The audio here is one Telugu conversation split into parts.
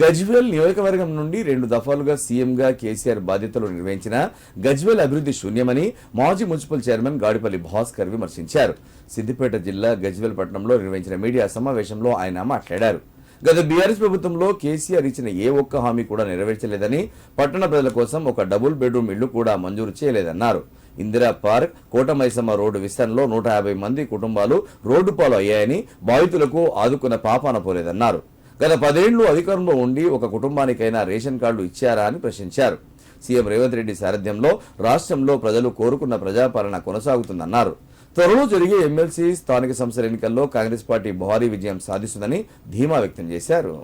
గజ్వేల్ నియోజకవర్గం నుండి రెండు దఫాలుగా సీఎంగా కేసీఆర్ బాధ్యతలు నిర్వహించిన గజ్వేల్ అభివృద్ధి శూన్యమని మాజీ మున్సిపల్ చైర్మన్ గాడిపల్లి భాస్కర్ విమర్శించారు. సిద్దిపేట జిల్లా గజ్వేల్ పట్టణంలో నిర్వహించిన మీడియా సమావేశంలో ఆయన మాట్లాడారు. గత బీఆర్ఎస్ ప్రభుత్వంలో కేసీఆర్ ఇచ్చిన ఏ ఒక్క హామీ కూడా నెరవేర్చలేదని పట్టణ ప్రజల కోసం ఒక డబుల్ బెడ్రూమ్ ఇల్లు కూడా మంజూరు చేయలేదన్నారు. ఇందిరా పార్క్ కోటమైసమ్మ రోడ్డు విస్తరణలో నూట యాభై మంది కుటుంబాలు రోడ్డు పాలు అయ్యాయని బాధితులకు ఆదుకున్న పాపాన పోలేదన్నారు. గత పదేళ్ళు అధికారంలో ఉండి ఒక కుటుంబానికైనా రేషన్ కార్డు ఇచ్చారా అని ప్రశ్నించారు. సీఎం రేవంత్ రెడ్డి సారథ్యంలో రాష్ట్రంలో ప్రజలు కోరుకున్న ప్రజాపాలన కొనసాగుతుందన్నారు. త్వరలో జరిగే ఎమ్మెల్సీ స్థానిక సంస్థల ఎన్నికల్లో కాంగ్రెస్ పార్టీ భారీ విజయం సాధిస్తుందని ధీమా వ్యక్తం చేశారు.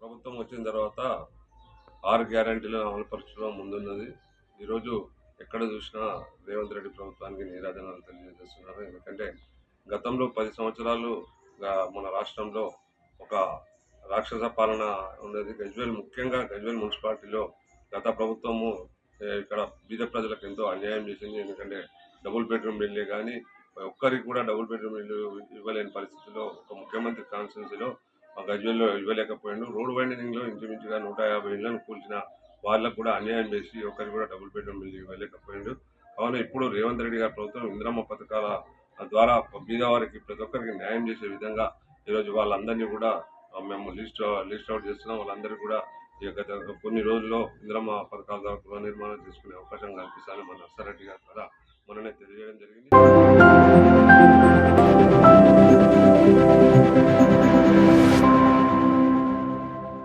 ప్రభుత్వం వచ్చిన తర్వాత ఆరు గ్యారంటీలను అమలుపరచడం ముందున్నది. ఈరోజు ఎక్కడ చూసినా రేవంత్ రెడ్డి ప్రభుత్వానికి నీరాజనాలు తెలియజేస్తున్నారు. ఎందుకంటే గతంలో పది సంవత్సరాలుగా మన రాష్ట్రంలో ఒక రాక్షస పాలన ఉన్నది గజ్వేల్ ముఖ్యంగా గజ్వేల్ మున్సిపాలిటీలో గత ప్రభుత్వము ఇక్కడ బీద ప్రజలకు ఎంతో అన్యాయం చేసింది. ఎందుకంటే డబుల్ బెడ్రూమ్ ఇల్లే కానీ ఒక్కరికి కూడా డబుల్ బెడ్రూమ్ ఇల్లు ఇవ్వలేని పరిస్థితిలో ఒక ముఖ్యమంత్రి కాన్స్టిట్యున్సీలో మా గజ్వేల్లో ఇవ్వలేకపోయాడు. రోడ్ వైండింగ్లో ఇంచుమించుగా నూట యాభై ఇళ్ళను కూల్చిన వాళ్ళకు కూడా అన్యాయం చేసి ఒకరికి కూడా డబుల్ బెడ్రూమ్ ఇల్లు ఇవ్వలేకపోయాడు. కావున ఇప్పుడు రేవంత్ రెడ్డి గారి ప్రభుత్వం ఇంద్రమ్మ పథకాల ద్వారా బీద వారికి ప్రతి ఒక్కరికి న్యాయం చేసే విధంగా ఈరోజు వాళ్ళందరినీ కూడా మేము లిస్ట్ లిస్ట్ అవుట్ చేస్తున్నాం. వాళ్ళందరికీ కూడా ఈ గత కొన్ని రోజుల్లో ఇంద్రమ్మ పథకాల ద్వారా గృహ నిర్మాణం చేసుకునే అవకాశం కల్పిస్తానని మన నర్సారెడ్డి గారి ద్వారా మననే తెలియజేయడం జరిగింది.